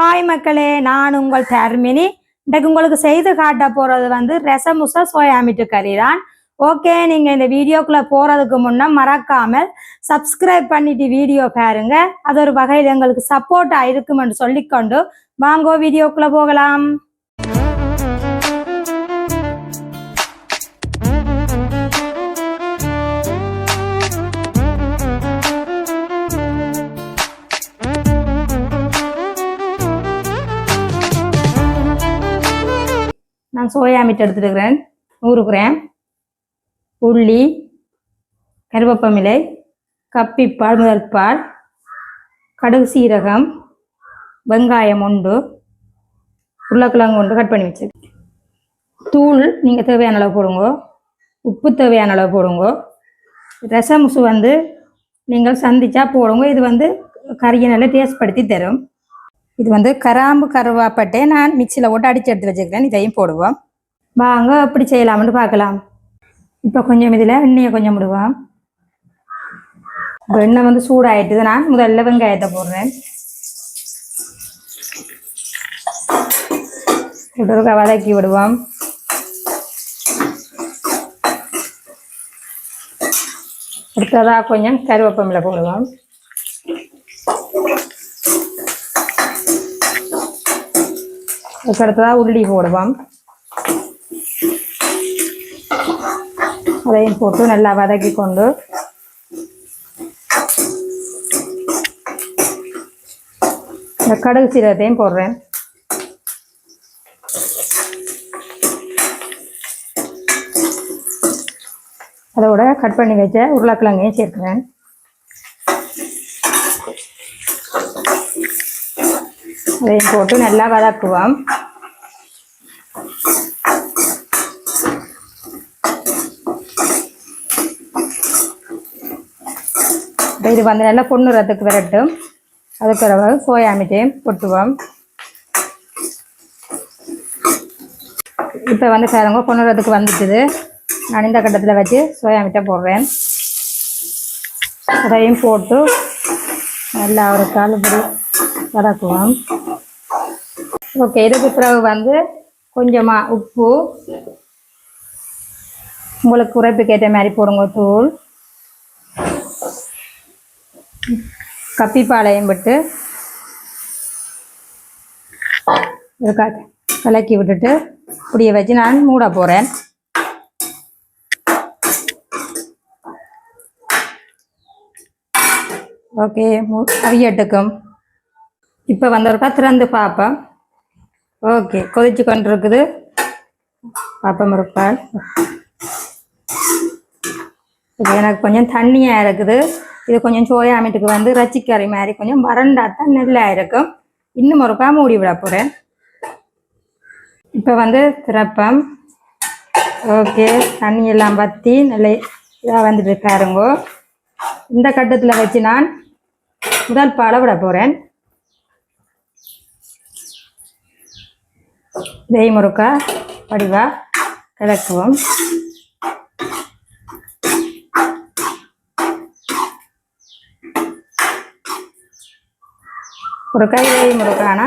Hi மக்களே. நான் உங்கள் தர்மினி இன்றைக்கு உங்களுக்கு செய்து காட்ட போறது வந்து ரசமுசா சோயாமிட்டு கறி தான். ஓகே நீங்க இந்த வீடியோக்குள்ள போறதுக்கு முன்ன மறக்காமல் சப்ஸ்கிரைப் பண்ணிட்டு வீடியோ பாருங்க. அது ஒரு வகையில் எங்களுக்கு சப்போர்ட்டா இருக்குமென்று சொல்லிக்கொண்டு வாங்கோ வீடியோக்குள்ள போகலாம். நான் சோயா மீட் எடுத்துருக்கிறேன் நூறு கிராம். உள்ளி கருவேப்பமிலை கப்பிப்பால் முதல் பால். கடுகு சீரகம். வெங்காயம் உண்டு. உருளைக்கிழங்கு உண்டு. கட் பண்ணி வச்சு தூள் நீங்கள் தேவையான அளவு போடுங்க. உப்பு தேவையான அளவு போடுங்க. ரசமுசு வந்து நீங்கள் சந்திச்சா போடுங்க. இது வந்து கறியை நல்லா டேஸ்ட் படுத்தி தரும். இது வந்து கராம்பு கருவாப்பட்டை நான் மிக்சியில் போட்டு அடித்து எடுத்து வச்சுக்கிறேன். இதையும் போடுவோம். வாங்க அப்படி செய்யலாம்னு பார்க்கலாம். இப்போ கொஞ்சம் இதில் எண்ணெயை கொஞ்சம் விடுவோம் இப்போ எண்ணெய் வந்து சூடாயிட்டுது. நான் முதல்ல வெங்காயத்தை போடுறேன். போட்டு வதக்கி விடுவோம். அடுத்ததாக கொஞ்சம் கருவேப்பமில்லை போடுவோம். அதுக்கு அடுத்ததாக உள்ளி போடுவோம் அதையும் போட்டு நல்லா வதக்கி கொண்டு இந்த கடுகு சீரகத்தையும் போடுறேன். அதோட கட் பண்ணி வச்ச உருளைக்கிழங்கையும் சேர்க்கிறேன். இதையும் போட்டு நல்லா வதக்குவோம் இது வந்து நல்லா பொண்ணுறதுக்கு விரட்டும் அதுக்கு பிறகு சோயா மீட்டையும் கொட்டுவோம் இப்போ வந்து பாருங்க பொண்ணுறதுக்கு வந்துட்டுது நான் இந்த கட்டத்தில் வச்சு சோயா மீட்டை போடுறேன் அதையும் போட்டு நல்லா ஒரு காலப்படி வதக்குவோம் ஓகே இதுக்கு பிறகு வந்து கொஞ்சமாக உப்பு உங்களுக்கு குறைப்புக்கு ஏற்ற மாதிரி போடுங்க தூள். கப்பிப்பாளையம் விட்டு ஒரு கலக்கி விட்டுட்டு இப்படியே வச்சு நான் மூட போகிறேன் ஓகே மூ அவியட்டுக்கும். இப்போ வந்தவருக்கா திறந்து பார்ப்பேன் ஓகே கொதிச்சு கொண்டிருக்குது பாப்பம் இருப்பாள் இது எனக்கு கொஞ்சம் தண்ணியாக இருக்குது. இது கொஞ்சம் சோயா மீட்டுக்கு வந்து ரச்சிக்கறி மாதிரி கொஞ்சம் வறண்டா தான் நெல்லாக இருக்கும். இன்னும் ஒருக்கா மூடி விட போகிறேன் இப்போ வந்து திறப்பம். ஓகே தண்ணி எல்லாம் வற்றி நல்ல இதாக வந்துட்டு பாருங்கோ. இந்த கட்டத்தில் வச்சு நான் முதல் பாலை விட போகிறேன் இதை முறுக்கா வடிவா கிளக்குவோம் முறுக்கா இதே முறுக்கானா?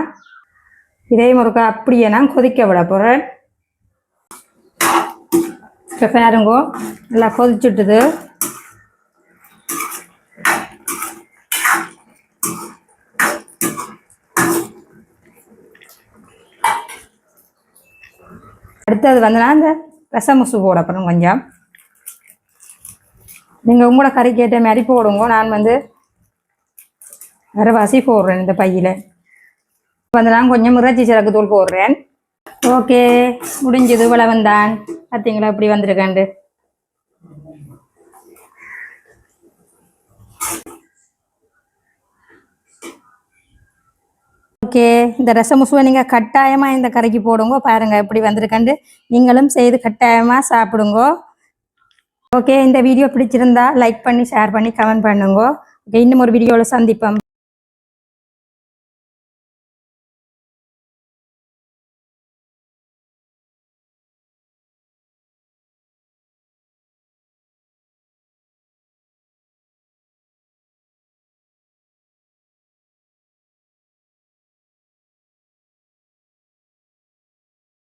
இதே முறுக்கா அப்படியே நான் கொதிக்க விட போகிறேன் இப்போ பாருங்கோ நல்லா கொதிச்சுட்டுது. அடுத்தது வந்துனா இந்த ரசமுசு போட அப்புறம் கொஞ்சம். நீங்கள் உங்களோட கறிக்கு ஏற்ற மாதிரி போடுங்க. நான் வந்து அரைவாசி போடுறேன் இந்த பையில். வந்து நான் கொஞ்சம் இறைச்சி சிறகு தூள் போடுறேன். ஓகே முடிஞ்சது வளவந்தான் பார்த்தீங்களா இப்படி வந்திருக்காண்டு. ஓகே. இந்த ரசமுசுவை நீங்கள் கட்டாயமாக இந்த கரைக்கு போடுங்க. பாருங்க எப்படி வந்திருக்காண்டு நீங்களும் செய்து கட்டாயமாக சாப்பிடுங்க. ஓகே இந்த வீடியோ பிடிச்சிருந்தா லைக் பண்ணி ஷேர் பண்ணி கமெண்ட் பண்ணுங்க. ஓகே இன்னும் ஒரு வீடியோவில் சந்திப்போம்.